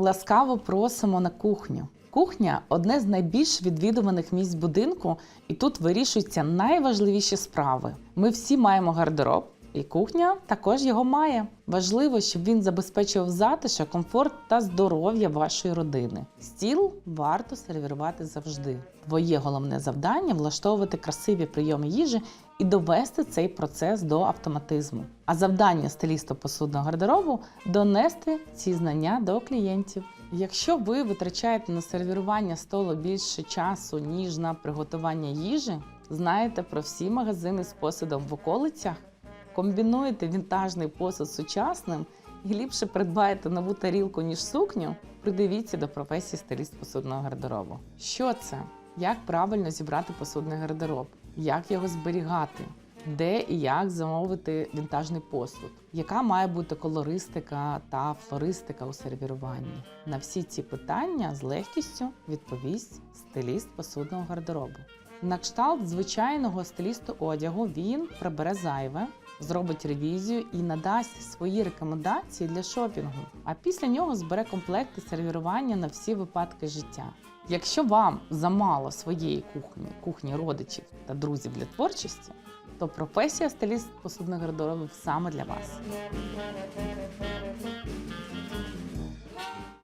Ласкаво просимо на кухню. Кухня одне з найбільш відвідуваних місць будинку, і тут вирішуються найважливіші справи. Ми всі маємо гардероб, і кухня також його має. Важливо, щоб він забезпечував затишок, комфорт та здоров'я вашої родини. Стіл варто сервірувати завжди. Твоє головне завдання влаштовувати красиві прийоми їжі і довести цей процес до автоматизму. А завдання стиліста посудного гардеробу донести ці знання до клієнтів. Якщо ви витрачаєте на сервірування столу більше часу, ніж на приготування їжі, знаєте про всі магазини з посудом в околицях, комбінуєте вінтажний посуд сучасним і ліпше придбаєте нову тарілку, ніж сукню, придивіться до професії стиліст посудного гардеробу. Що це? Як правильно зібрати посудний гардероб? Як його зберігати? Де і як замовити вінтажний посуд? Яка має бути колористика та флористика у сервіруванні? На всі ці питання з легкістю відповість стиліст посудного гардеробу. На кшталт звичайного стилісту одягу він прибере зайве, зробить ревізію і надасть свої рекомендації для шопінгу. А після нього збере комплекти сервірування на всі випадки життя. Якщо вам замало своєї кухні, кухні родичів та друзів для творчості, то професія стиліст посудних гардеробів саме для вас.